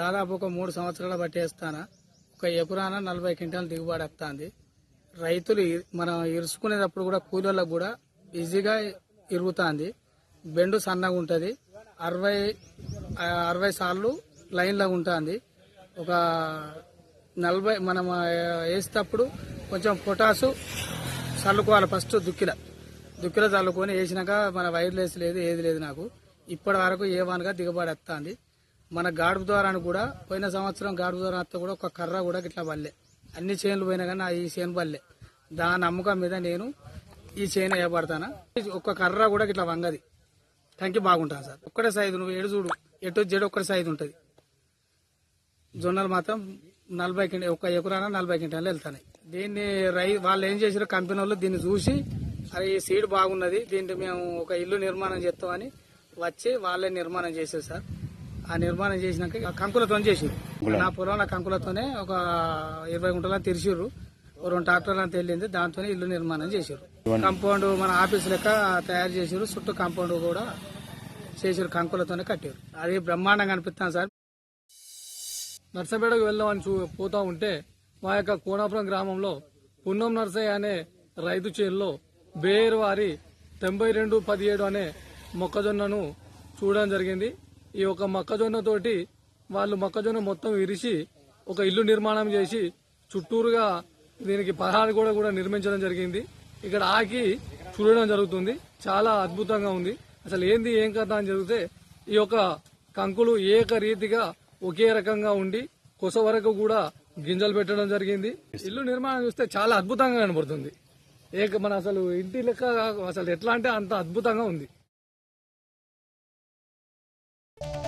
దాదాపు ఒక మూడు సంవత్సరాలు పట్టేస్తానా ఒక ఎకరాన నలభై క్వింటాలు దిగుబడి వస్తుంది. రైతులు మనం ఇరుసుకునేటప్పుడు కూడా కూలీలకు కూడా ఈజీగా ఇరుగుతుంది. బెండు సన్నగా ఉంటుంది. అరవై అరవై సార్లు లైన్లో ఉంటుంది. ఒక నలభై మనం వేసేటప్పుడు కొంచెం పొటాసు చల్లుకోవాలి ఫస్ట్ దుక్కిల. దుక్కిల చల్లుకొని వేసినాక మన వైర్లెస్ లేదు ఏది లేదు నాకు. ఇప్పటి వరకు ఏ వనగా దిగుబడి వస్తుంది. మన గాడుపు ద్వారాను కూడా పోయిన సంవత్సరం గాడుపు ద్వారా వస్తే కూడా ఒక కర్ర కూడా ఇట్లా బల్లే అన్ని చేనులు పోయినా కానీ ఆ ఈ చేను బల్లే దాని నమ్మకం మీద నేను ఈ చేను వేయబడతానా? ఒక్క కర్ర కూడా ఇట్లా వంగది. కంకి బాగుంటుంది సార్. ఒక్కటే సైజు నువ్వు ఏడు చూడు. ఎటు జడు ఒక్కటే సైజు ఉంటుంది. జొన్నలు మాత్రం నలభై కింట ఒక ఎకరాన నలభై కింటాలు వెళ్తాయి దీన్ని రై వాళ్ళు ఏం చేశారు కంపెనీ వాళ్ళు దీన్ని చూసి అరే ఈ సీడ్ బాగున్నది దీంట్లో మేము ఒక ఇల్లు నిర్మాణం చేస్తామని వచ్చి వాళ్ళే నిర్మాణం చేశారు సార్. ఆ నిర్మాణం చేసినాక కంకులతో చేసారు నా పొలంలో కంకులతోనే ఒక ఇరవై గుంటలను తెరిచిర్రు రెండు ట్రాక్టర్లను తెలియంది దాంతోనే ఇల్లు నిర్మాణం చేశారు కాంపౌండ్ మన ఆఫీస్ లెక్క తయారు చేసారు చుట్టూ కాంపౌండ్ కూడా చేసారు కంకులతోనే కట్టారు అది బ్రహ్మాండంగా అనిపిస్తాను సార్. నర్సపేటకు వెళ్దామని చూ పోతా ఉంటే మా యొక్క కోనాపురం గ్రామంలో పున్నం నర్సయ్య అనే రైతు చేనులో బేరు వారి తొంభై రెండు పదిహేడు అనే మొక్కజొన్నను చూడడం జరిగింది. ఈ యొక్క మొక్కజొన్న తోటి వాళ్ళు మొక్కజొన్న మొత్తం ఇరిసి ఒక ఇల్లు నిర్మాణం చేసి చుట్టూరుగా దీనికి పదహారు కూడా కూడా నిర్మించడం జరిగింది. ఇక్కడ ఆకి చూడడం జరుగుతుంది. చాలా అద్భుతంగా ఉంది. అసలు ఏంది ఏం కథ అని జరిగితే ఈ యొక్క కంకులు ఏక రీతిగా ఒకే రకంగా ఉండి కొస వరకు కూడా గింజలు పెట్టడం జరిగింది. ఇల్లు నిర్మాణం చూస్తే చాలా అద్భుతంగా కనబడుతుంది. ఏక మన అసలు ఇంటి లెక్క అసలు ఎట్లా అంటే అంత అద్భుతంగా ఉంది. you